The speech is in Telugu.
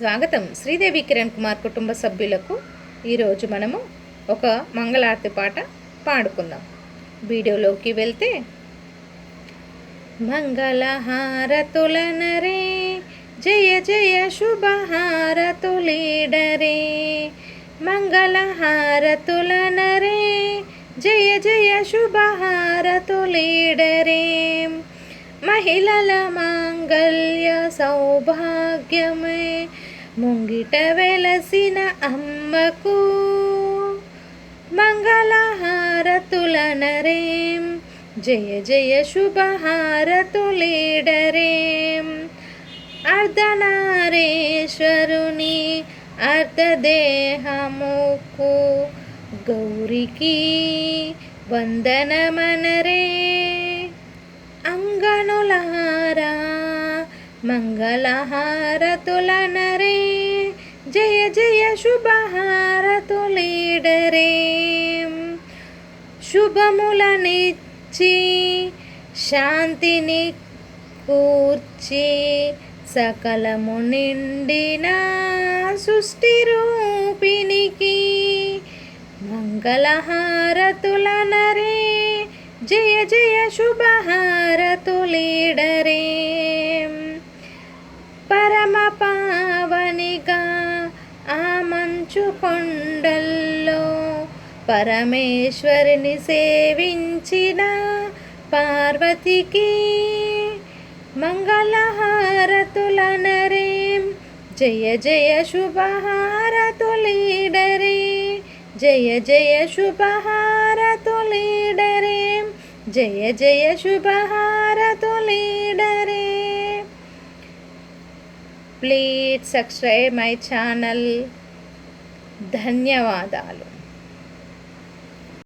స్వాగతం శ్రీదేవి కిరణ్ కుమార్ కుటుంబ సభ్యులకు. ఈరోజు మనము ఒక మంగళారతి పాట పాడుకుందాం. వీడియోలోకి వెళ్తే మంగళహారతులనరే జయ జయ శుభహారతులీడరే మంగళహారతులనరే జయ జయ శుభహారతులీడరే మహిళల మాంగళ్య సౌభాగ్యమే ముంగిట వెలసిన అమ్మకు మంగళహారతులనరేం. జయ జయ శుభహారతులేడరేం. అర్ధనారేశ్వరుని అర్ధదేహముకు గౌరికి వందనమనరే. అంగనులహార మంగళహారతులనరే. జయ జయ శుభహారతులీడరే శుభములనిచ్చి శాంతిని కూర్చి సకలము నిండిన సృష్టి రూపినికి మంగళహారతులనరే. జయ జయ శుభహారతులీడరే మంచు కొండల్లో పరమేశ్వరిని సేవించిన పార్వతికి మంగళహారతులనరే. జయ జయ శుభహారతులీడరే. జయ జయ శుభహారతులీడరే. జయ జయ శుభహారతులీడరే. Please subscribe my channel. ధన్యవాదాలు.